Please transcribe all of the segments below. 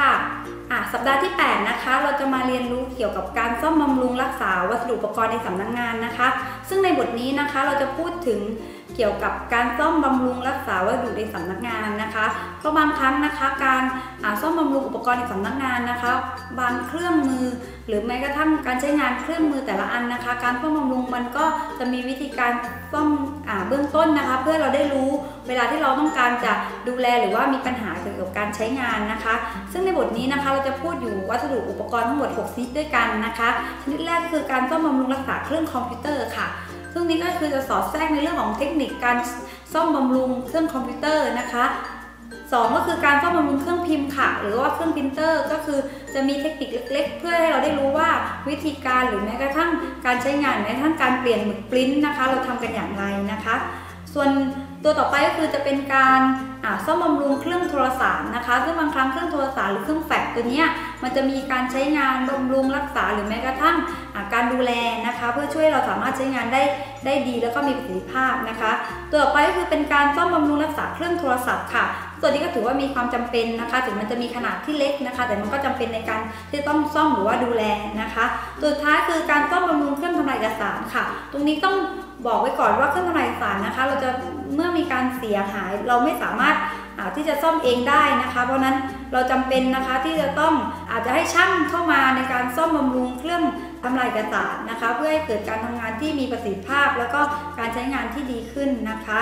ค่ะะสัปดาห์ที่ 8 นะคะ เราจะมาเรียนรู้เกี่ยวกับการซ่อมบำรุงรักษาวัสดุอุปกรณ์ในสำนักงงานนะคะ ซึ่งในบทนี้นะคะเราจะพูดถึง กี่ยวกับการซ่อมบำรุงรักษาวัสดุในสำนักงานนะคะเพราะบางครั้งนะคะ การซ่อมบำรุงอุปกรณ์ในสำนักงานนะคะ บางเครื่องมือ หรือแม้กระทั่งการใช้งานเครื่องมือแต่ละอันนะคะ การซ่อมบำรุงมันก็จะมีวิธีการซ่อมอเบื้องต้นนะคะ เพื่อเราได้รู้เวลาที่เราต้องการจะดูแลหรือว่ามีปัญหาเกี่ยวกับการใช้งานนะคะ ซึ่งในบทนี้นะคะเราจะพูดอยู่วัสดุอุปกรณ์ทั้งหมด 6 ชนิดด้วยกันนะคะ ชนิดแรกคือการซ่อมบำรุงรักษาเครื่องคอมพิวเตอร์ค่ะ ซึ่งนี้ก็คือจะสอดแทรกในเรื่องของเทคนิคการซ่อมบำรุงเครื่องคอมพิวเตอร์นะคะ2ก็คือการซ่อมบำรุงเครื่องพิมพ์ค่ะ หรือว่าเครื่องพิมพ์เตอร์ก็คือจะมีเทคนิคเล็ก ๆ เพื่อให้เราได้รู้ว่าวิธีการหรือแม้กระทั่งการใช้งานแม้กระทั่งการเปลี่ยนหมึกปริ้นนะคะ เราทำกันอย่างไรนะคะ ส่วนตัวต่อไปก็คือจะเป็นการซ่อมบำรุงเครื่องโทรศัพท์นะคะ ซึ่งบางครั้งเครื่องโทรศัพท์หรือเครื่องแฟกตัวนี้มันจะมีการใช้งานบำรุงรักษาหรือแม้กระทั่งการดูแลนะคะ เพื่อช่วยเราสามารถใช้งานได้ได้ดีแล้วก็มีประสิทธิภาพนะคะ ตัวต่อไปก็คือเป็นการซ่อมบำรุงรักษาเครื่องโทรศัพท์ค่ะตัวนี้ก็ถือว่ามีความจำเป็นนะคะ ถึงมันจะมีขนาดที่เล็กนะคะ แต่มันก็จำเป็นในการที่ต้องซ่อมหรือว่าดูแลนะคะตัวสุดท้ายคือการซ่อมบำรุง ค่ะ ตรงนี้ต้องบอกไว้ก่อนว่าเครื่องทำลายสารนะคะ เราจะเมื่อมีการเสียหายเราไม่สามารถที่จะซ่อมเองได้นะคะ เพราะนั้นเราจำเป็นนะคะที่จะต้องอาจจะให้ช่างเข้ามาในการซ่อมบำรุงเครื่องทำลายเอกสารนะคะ เพื่อให้เกิดการทำงานที่มีประสิทธิภาพ แล้วก็การใช้งานที่ดีขึ้นนะคะ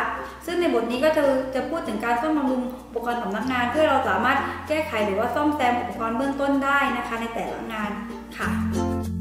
ซึ่งในบทนี้ก็จะจะพูดถึงการซ่อมบำรุงอุปกรณ์สำนักงาน เพื่อเราสามารถแก้ไขหรือว่าซ่อมแซมอุปกรณ์เบื้องต้นได้นะคะ ในแต่ละงานค่ะ